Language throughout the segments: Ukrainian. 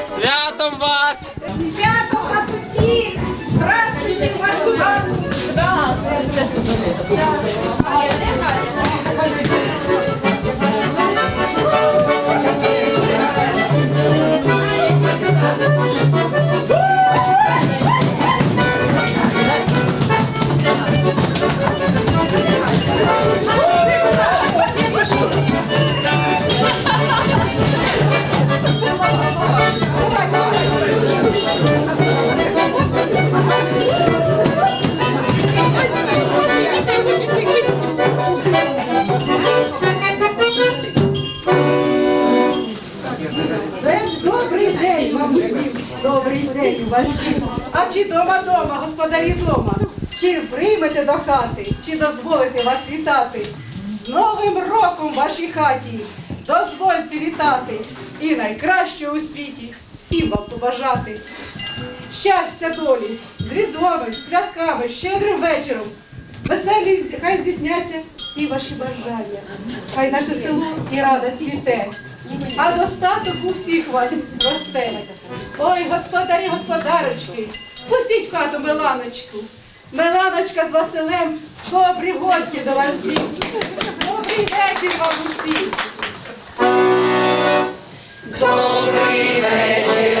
Святом вас! Святом вас усіх! Здравствуйте, вашу банку! Здравствуйте! Хати, чи дозволите вас вітати? З Новим роком в вашій хаті. Дозвольте вітати і найкраще у світі всім вам побажати. Щастя долі, з різдвовим, святками, щедрим вечором. Веселі хай здійсняться всі ваші бажання. Хай наше село і рада цвіте, а достаток у всіх вас росте. Ой, господарі, господарочки, пустіть в хату Миланочку. Миланочка з Василем, добрі гості до вас всіх. Добрий вечір вам усім. Хай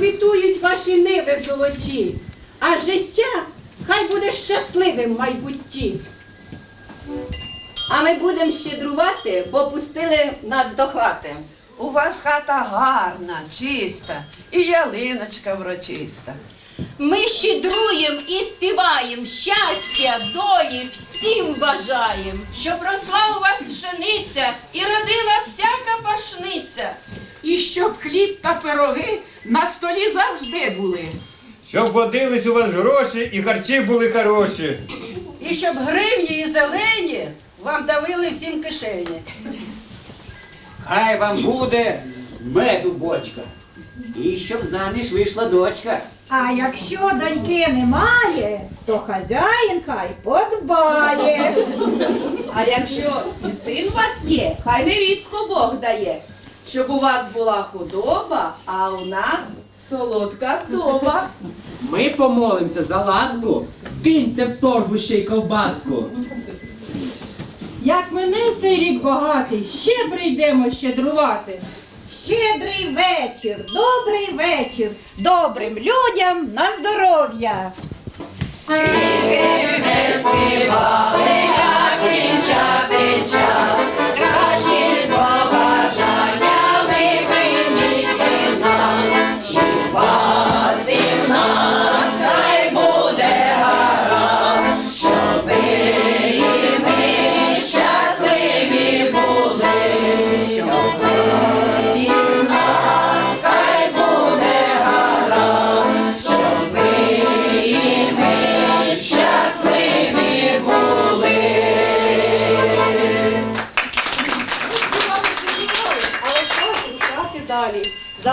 квітують ваші ниви золоті, а життя хай буде щасливим в майбутті. А ми будемо щедрувати, бо пустили нас до хати. У вас хата гарна, чиста, і ялиночка врочиста. Ми щедруєм і співаєм щастя, долі всім бажаєм. Щоб росла у вас пшениця і родила всяка пашниця. І щоб хліб та пироги на столі завжди були. Щоб водились у вас гроші і харчі були хороші. І щоб гривні і зелені вам давили всім кишені. Хай вам буде меду бочка. І щоб заміж вийшла дочка. А якщо доньки немає, то хазяїн хай подбає. А якщо і син у вас є, хай невістку Бог дає. Щоб у вас була худоба, а у нас солодка здоба. Ми помолимося за ласку. Киньте в торбу ще й ковбаску. Як мене цей рік багатий, ще прийдемо щедрувати. Щедрий вечір, добрий вечір, добрим людям на здоров'я. Але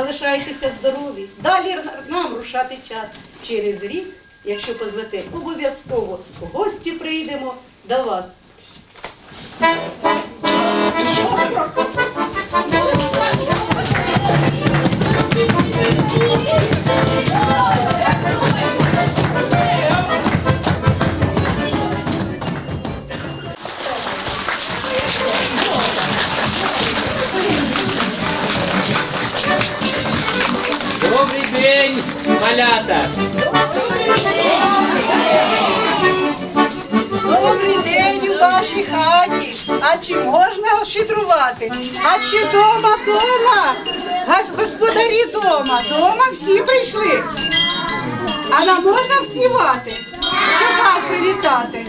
Залишайтеся здорові. Далі нам рушати час. Через рік, якщо позвете, обов'язково в гості прийдемо до вас. Добрий день, малята! Добрий день у вашій хаті. А чи можна щедрувати? А чи дома дома? Господарі дома, дома всі прийшли. А нам можна вспівати? Щоб вас привітати.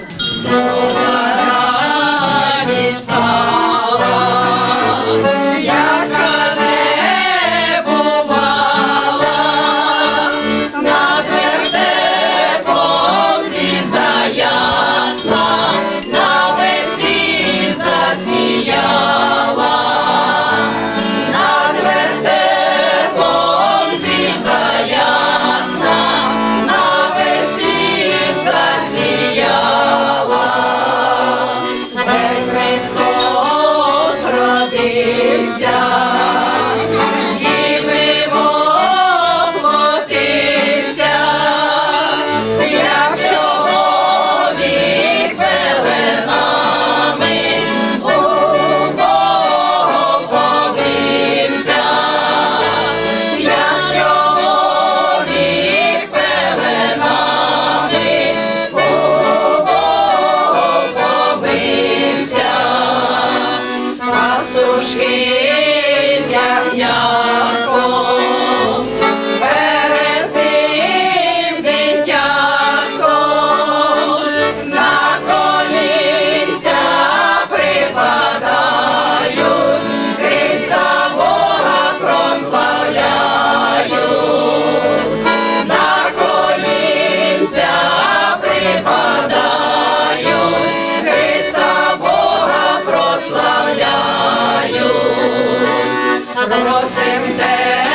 А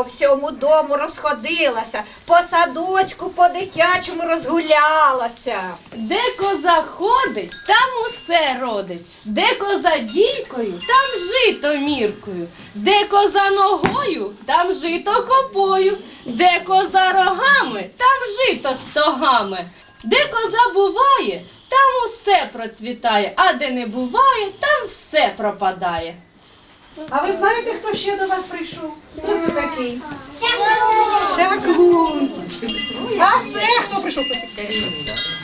По всьому дому розходилася, по садочку, по дитячому розгулялася. Де коза ходить, там усе родить. Де коза дійкою, там жито міркою. Де коза ногою, там жито копою. Де коза рогами, там жито стогами. Де коза буває, там усе процвітає, а де не буває, там все пропадає. А ви знаєте, хто ще до вас прийшов? Хто це такий? Чаклун. А це хто прийшов?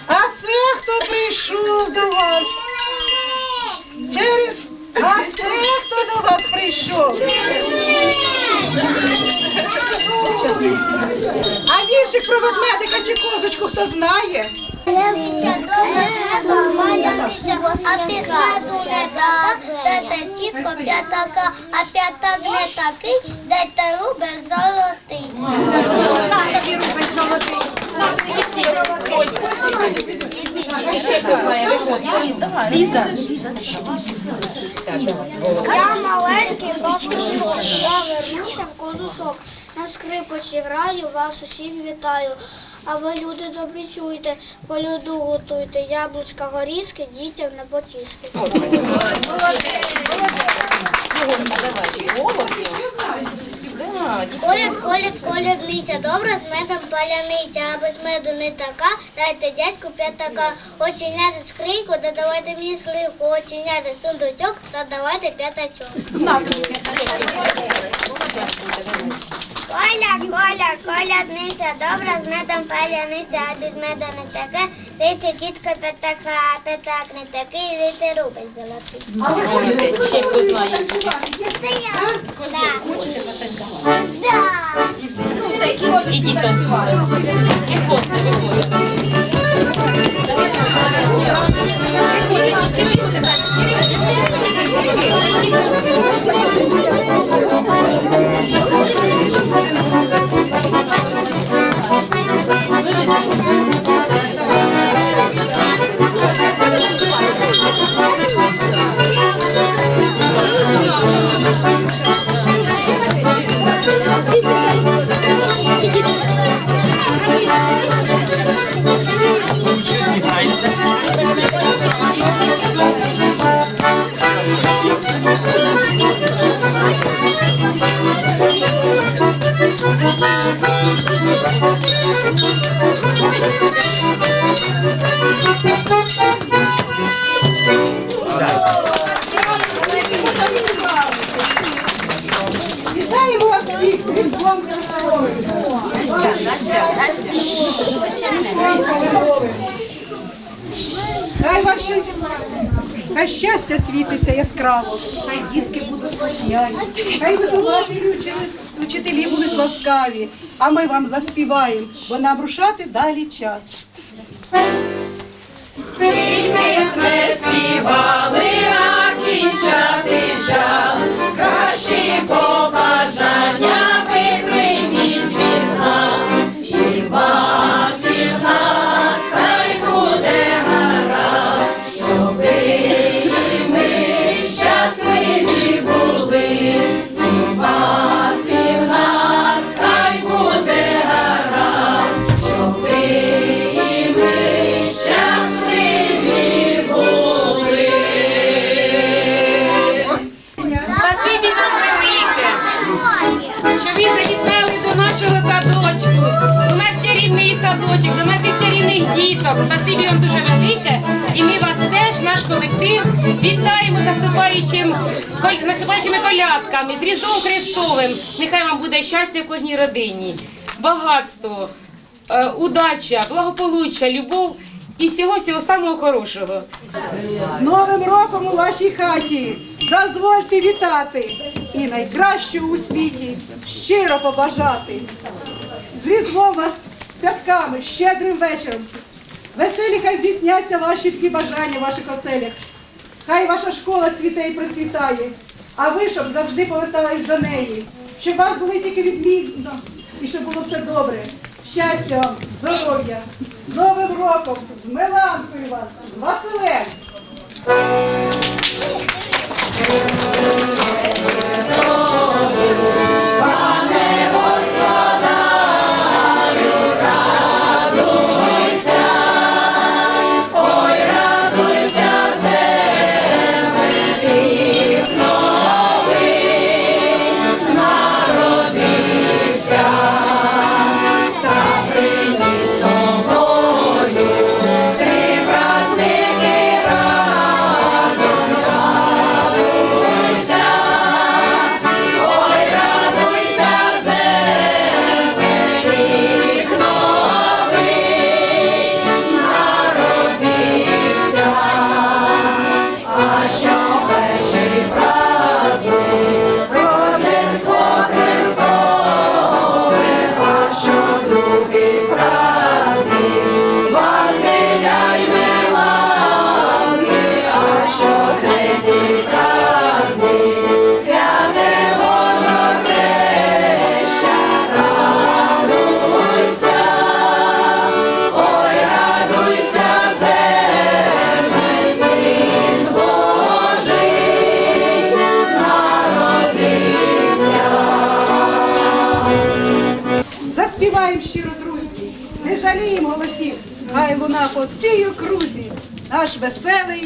А це хто прийшов до вас? Через. А це хто до вас прийшов? А віршик про ведмедика чи козочку хто знає? Тітко а п'ятак не такий, дайте рубель золотий. На тобі рубець золотий. На тобі рубець золотий. Я маленький бабусок, я вернувся в козусок. На скрипочі граю, вас усіх вітаю. А ви, люди добрі, чуйте, по льоду готуйте, яблучка, горішки, дітям на потішки. Коляд, коляд, колядниця, добра з медом паляниця, а без меду не така, дайте дядьку п'ятака, очиняти скриньку, да давайте мені сливку, очиняти сундучок, та давайте п'ятачок. Коля, коля, колядниця, добра з медом паляниця, а без меда не таке, дайте дітка п'ятака, а п'ятак не такий, дайте рубець золотий. Ще хто знає. Це я. Да. Да. Ідіть танцюйте. Не виходьте. Вітаємо вас всіх з Різдвом! Хай ваші хай щастя світиться яскраво, хай дітки будуть сіяні, хай вихователі учителі будуть ласкаві, а ми вам заспіваємо, бо нам рушати далі час. Спасибі наступаючим коль- наступаючими колядками, з Різдвом Христовим. Нехай вам буде щастя в кожній родині, багатство, е, удача, благополуччя, любов і всього всього самого хорошого. З Новим роком у вашій хаті дозвольте вітати і найкращого у світі щиро побажати. З Різдвом вас святками, щедрим вечором. Веселі хай здійсняться ваші всі бажання ваших оселях. Хай ваша школа цвіте і процвітає, а ви щоб завжди повертались до неї, щоб вас були тільки відмінно і щоб було все добре. Щастя вам, здоров'я, з Новим роком, з Меланкою вас, з Василем. Веселий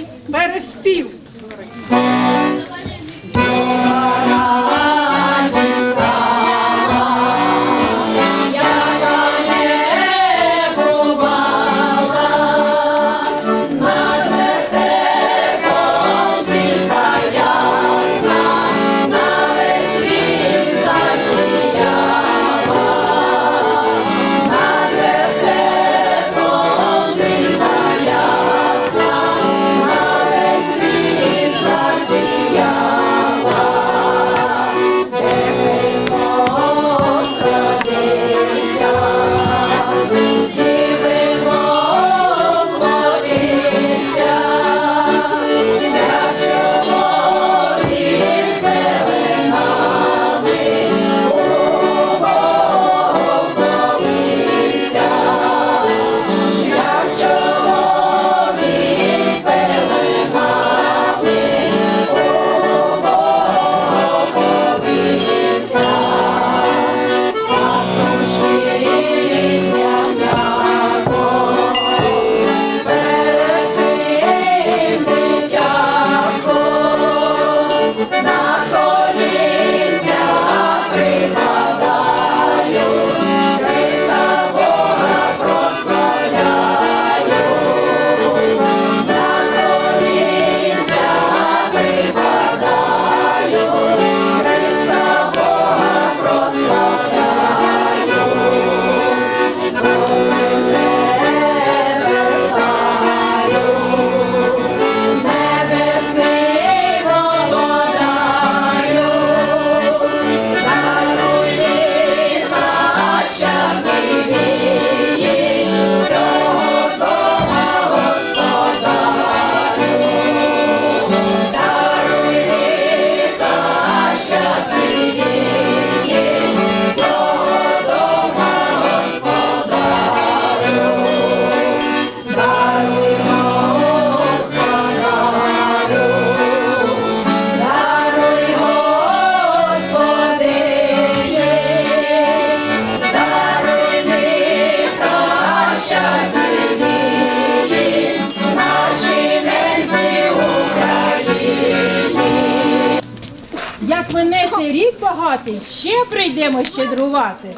ще щедрувати.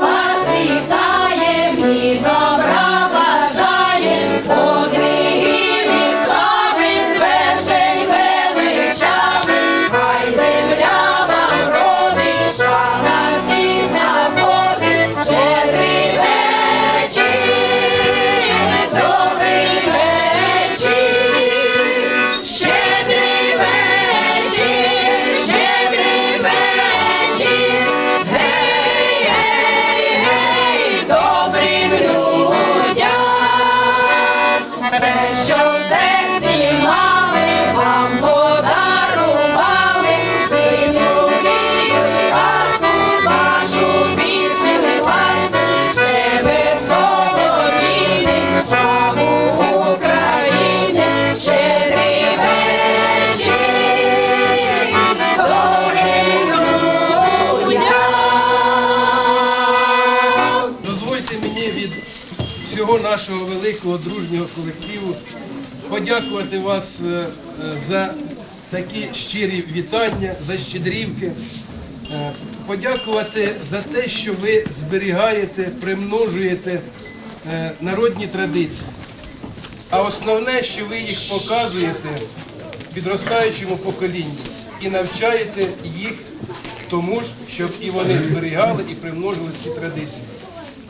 Вас вітаєм і добра подвигів великого дружнього колективу подякувати вас е, е, за такі щирі вітання, за щедрівки. Е, Подякувати за те, що ви зберігаєте, примножуєте народні традиції. А основне, що ви їх показуєте підростаючому поколінню і навчаєте їх тому ж, щоб і вони зберігали і примножили ці традиції.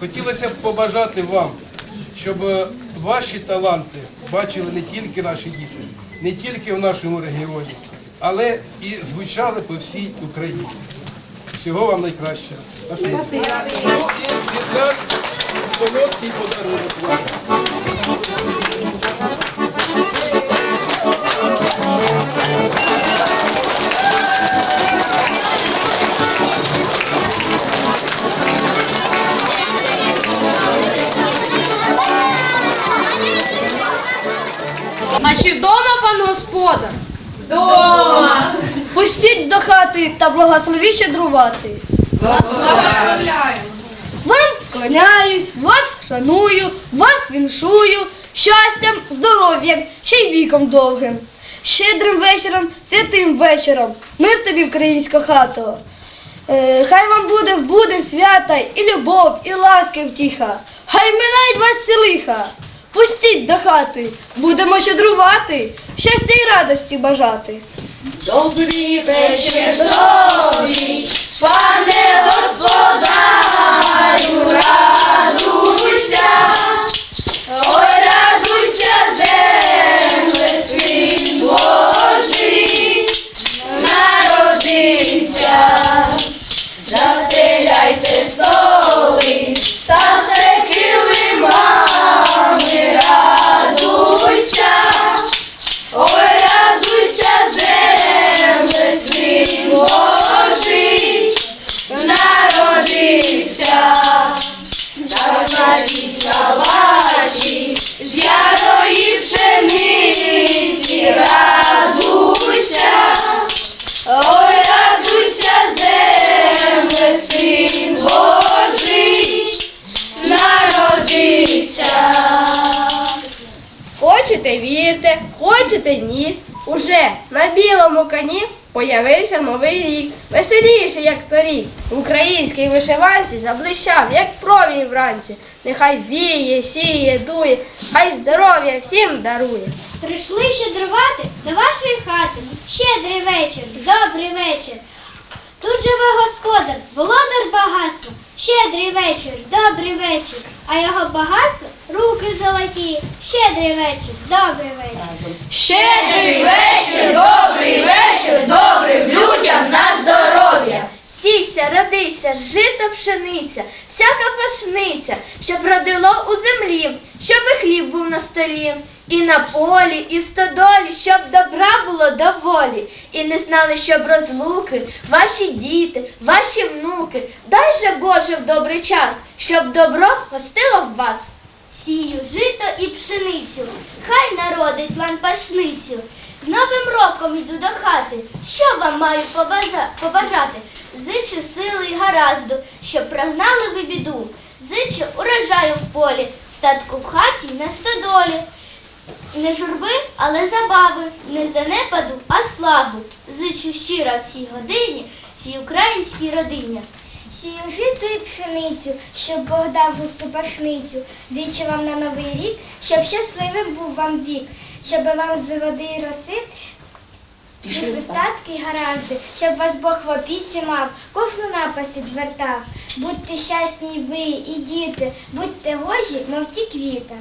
Хотілося б побажати вам, щоб е, ваші таланти бачили не тільки наші діти, не тільки в нашому регіоні, але і звучали по всій Україні. Всього вам найкращого. Спасибо. Ну, від нас солодкий подарунок господар? Дома. Пустіть до хати та благословіть щедрувати. Вам вклоняюсь, вас шаную, вас віншую, щастям, здоров'ям, ще й віком довгим. Щедрим вечором, святим вечором, мир тобі, українська хато. Е, хай вам буде в будень свята і любов, і ласка втіха. Хай минають вас всі лиха. Пустіть до хати, будемо щедрувати, щастя й радості бажати. Добрий вечір пане господарю, радуйся, ой, радуйся, вишиванці заблищав, як промінь вранці. Нехай віє, сіє, дує, хай здоров'я всім дарує. Прийшли щедрувати до вашої хати. Щедрий вечір, добрий вечір. Тут живе господар, володар багатства. Щедрий вечір, добрий вечір. А його багатство руки золоті. Щедрий вечір, добрий вечір. Щедрий вечір, добрий вечір, добрим людям на здоров'я. Сійся, родися, жито пшениця, всяка пашниця, щоб родило у землі, щоб і хліб був на столі, і на полі, і в стодолі, щоб добра було доволі, і не знали, щоб розлуки, ваші діти, ваші внуки, дай же Боже в добрий час, щоб добро гостило в вас. Сію жито і пшеницю, хай народить лан пашницю. З новим роком йду до хати. Що вам маю побажати? Зичу сили й гаразду, щоб прогнали ви біду. Зичу урожаю в полі, статку в хаті на стодолі. Не журби, але забави, не занепаду, а славу. Зичу щиро в цій годині, цій українській родині. Сію жито і пшеницю, щоб Бог дав густу пашницю. Зичу вам на новий рік, щоб щасливим був вам вік, щоб вам з води й роси пішли гаразди, щоб вас Бог в опіці мав, кожну напасть відвертав. Будьте щасні ви і діти, будьте гожі, мов ті квіта.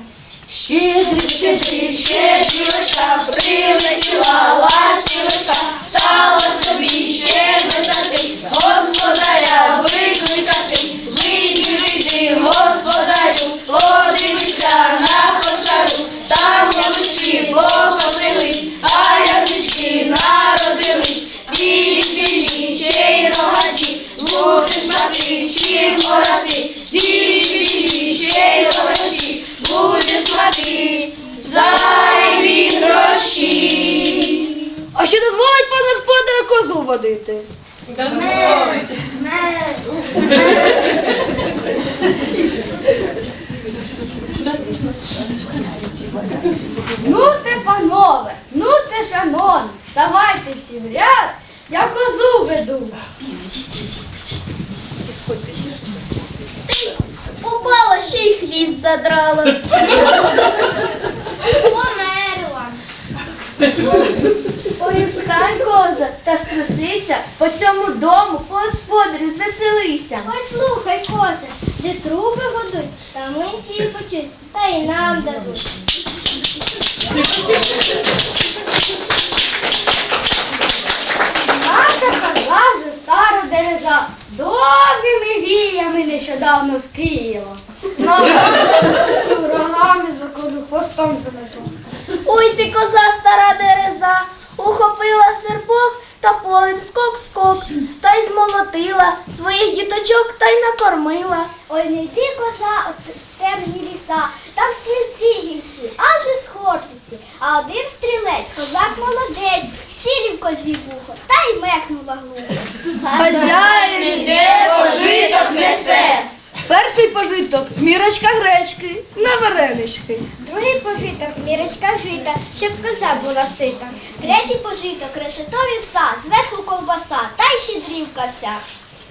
Щедрий, щедрий, щедрівочка, прилетіла ластівочка, стала собі щедротати, господаря викликати. Вийди, вийди, господарю, та струсися, по цьому дому, по господарю, звеселися. Ой, слухай, коза, де труби годуть, там млинці почуть, та й нам дадуть. Наша хата вже стара дереза, довгими віями нещодавно з Києва. Рогами заколю, хвостом занесу. Ой, ти коза стара дереза, ухопила серпок та полем скок-скок, та й змолотила своїх діточок та й накормила. Ой, не йди коза от стерні ліса, там стрільці гірші, аж із хортиці, а один стрілець, козак молодець, сірів козі вухо, та й мекнула глухо. Хазяїн іде, пожиток несе. Перший пожиток мірочка гречки на варенички. Другий пожиток мірочка жита, щоб коза була сита. Третій пожиток решетові пса, зверху ковбаса, та й щедрівка вся.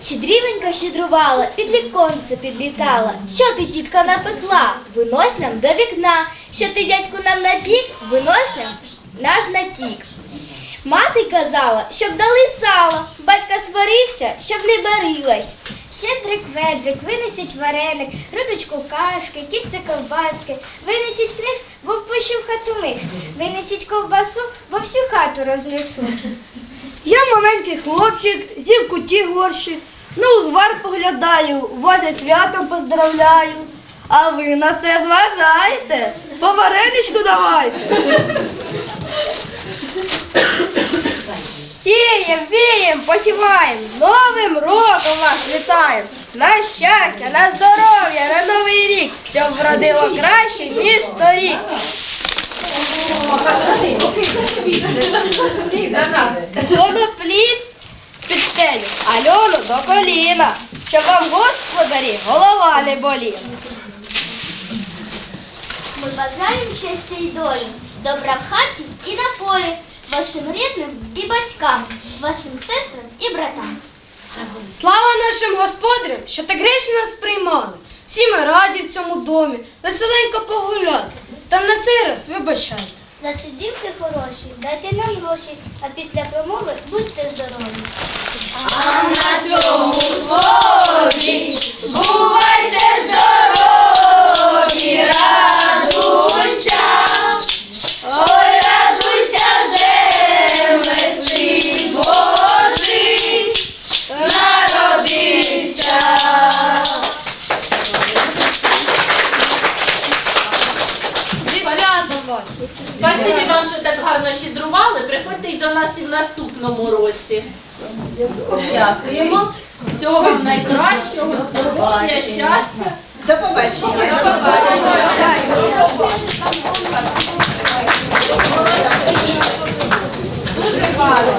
Щедрівенько щедрувала, під віконце підлітала. Що ти, тітка, напекла? Винось нам до вікна. Що ти, дядьку, нам напік? Винось нам наш натік. Мати казала, щоб дали сало. Батька сварився, щоб не барилась. Щедрик ведрик, винесіть вареник, рудочку кашки, кільце ковбаски, винесіть книг, бо впущу в хату мих, винесіть ковбасу, бо всю хату рознесу. Я маленький хлопчик, зів куті горщі, на узвар поглядаю, зі святом поздравляю. А ви на все зважаєте, по вареничку давайте. Сієм, вієм, посіваєм, Новим роком вас вітаєм. На щастя, на здоров'я, на новий рік, щоб вродило краще, ніж торік. Коноплі під стелю, Альону до коліна, щоб вам господарі голова не боліла. Ми бажаємо щастя і долі, добра в хаті і на полі, вашим рідним і батькам, вашим сестрам і братам. Слава нашим господарям, що так гречно нас приймали. Всі ми раді в цьому домі, веселенько погуляти. Та на цей раз вибачайте. За щедрівки хороші, дайте нам гроші, а після промови будьте здорові. А Бувайте здорові, Дякуємо. Всього вам найкращого, здоров'я, щастя. До побачення. До побачення. Дуже гарно.